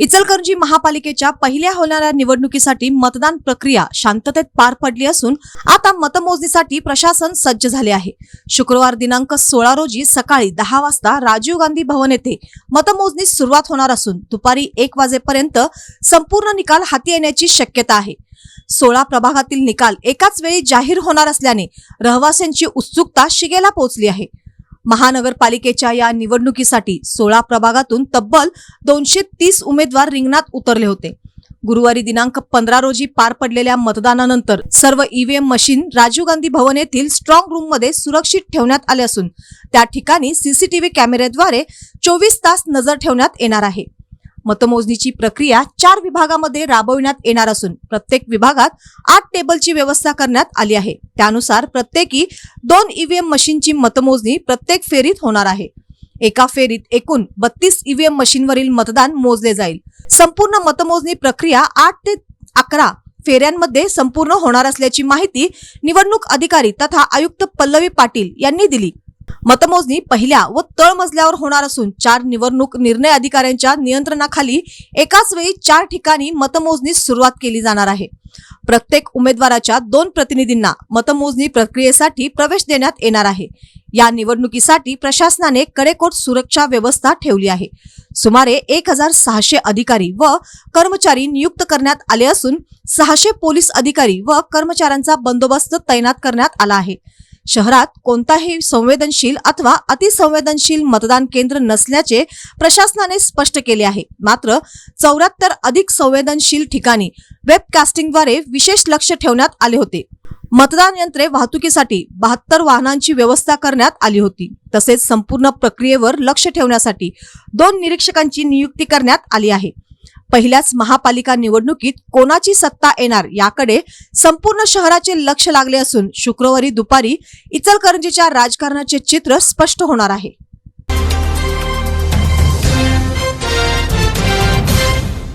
इचलकरंजी महापालिकेच्या पहिल्या होणाऱ्या निवडणुकीसाठी मतदान प्रक्रिया शांततेत पार पडली असून आता मतमोजणीसाठी प्रशासन सज्ज झाले आहे. शुक्रवार दिनांक सोळा रोजी सकाळी दहा वाजता राजीव गांधी भवन येथे मतमोजणी सुरुवात होणार असून दुपारी एक वाजेपर्यंत संपूर्ण निकाल हाती येण्याची शक्यता आहे. सोळा प्रभागातील निकाल एकाच वेळी जाहीर होणार असल्याने रहिवाशांची उत्सुकता शिगेला पोहोचली आहे. महानगरपालिकेच्या या निवडणुकीसाठी सोळा प्रभागातून तब्बल दोनशे तीस उमेदवार रिंगणात उतरले होते. गुरुवारी दिनांक पंधरा रोजी पार पडलेल्या मतदानानंतर सर्व ईव्हीएम मशीन राजीव गांधी भवन येथील स्ट्रॉंग रूममध्ये सुरक्षित ठेवण्यात आले असून त्या ठिकाणी सीसीटीव्ही कॅमेऱ्याद्वारे चोवीस तास नजर ठेवण्यात येणार आहे. मतमोजणीची प्रक्रिया चार विभागामध्ये राबविण्यात येणार असून प्रत्येक विभागात आठ टेबलची व्यवस्था करण्यात आली आहे. त्यानुसार प्रत्येकी दोन ईव्हीएम मशीनची मतमोजणी प्रत्येक फेरीत होणार आहे. एका फेरीत एकूण बत्तीस ईव्हीएम मशीनवरील मतदान मोजले जाईल. संपूर्ण मतमोजणी प्रक्रिया आठ ते अकरा फेऱ्यांमध्ये संपूर्ण होणार असल्याची माहिती निवडणूक अधिकारी तथा आयुक्त पल्लवी पाटील यांनी दिली. मतमोजणी पहिल्या व तळमजल्यावर होणार असून चार निवडणूक निर्णय अधिकाऱ्यांच्या नियंत्रणाखाली एकाच वेळी चार ठिकाणी मतमोजणी सुरुवात केली जाणार आहे. प्रत्येक उमेदवाराच्या दोन प्रतिनिधींना मतमोजणी प्रक्रियेसाठी प्रवेश देण्यात येणार आहे. या निवडणुकीसाठी प्रशासनाने कडेकोट सुरक्षा व्यवस्था ठेवली आहे. सुमारे एक हजार सहाशे अधिकारी व कर्मचारी नियुक्त करण्यात आले असून सहाशे पोलीस अधिकारी व कर्मचाऱ्यांचा बंदोबस्त तैनात करण्यात आला आहे. शहरात कोणताही संवेदनशील अथवा अतिसंवेदनशील मतदान केंद्र नसल्याचे प्रशासनाने स्पष्ट केले आहे. मात्र चौऱ्याहत्तर अधिक संवेदनशील ठिकाणी वेबकास्टिंगद्वारे विशेष लक्ष ठेवण्यात आले होते. मतदान यंत्रे वाहतुकीसाठी बहात्तर वाहनांची व्यवस्था करण्यात आली होती. तसेच संपूर्ण प्रक्रियेवर लक्ष ठेवण्यासाठी दोन निरीक्षकांची नियुक्ती करण्यात आली आहे. पहिल्याच महापालिका निवडणुकीत कोणाची सत्ता येणार याकडे संपूर्ण शहराचे लक्ष लागले असून शुक्रवारी दुपारी इचलकरंजीच्या राजकारणाचे चित्र स्पष्ट होणार आहे.